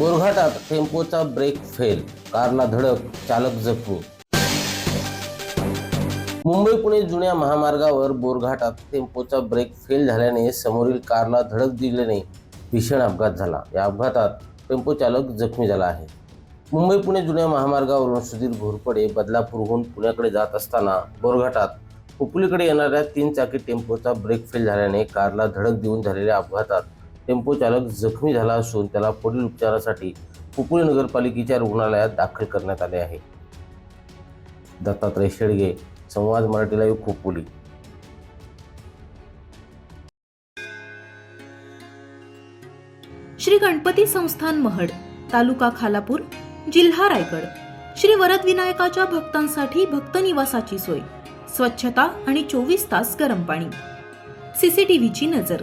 बोरघाटात टेम्पोचा brake fail कारला धडक चालक जखमी. मुंबई पुणे जुन्या महामार्गावर बोरघाटात टेम्पोचा ब्रेक फेल झाल्याने समोरील कारला धडक दिल्याने भीषण अपघात झाला. या अपघातात टेम्पो चालक जखमी झाला आहे. मुंबई पुणे जुन्या महामार्गावरून सुधीर घोरपडे बदलापूरहून पुण्याकडे जात असताना बोरघाटात उपलीकडे येणाऱ्या तीन चाकी टेम्पोचा ब्रेक फेल झाल्याने कारला धडक देऊन झालेल्या अपघातात टेम्पो चालक जखमी झाला असून त्याला पुढील उपचारासाठी उपळी नगरपालिकेच्या रुग्णालयात दाखल करण्यात आले आहे. दत्तात्रय शेडगे संवाद मराठी लाईव्ह खोपोली श्री गणपती संस्थान महड तालुका खालापूर जिल्हा रायगड. श्री वरद विनायकाच्या भक्तांसाठी भक्त निवासाची सोय स्वच्छता आणि चोवीस तास गरम पाणी. सीसीटीव्हीची नजर.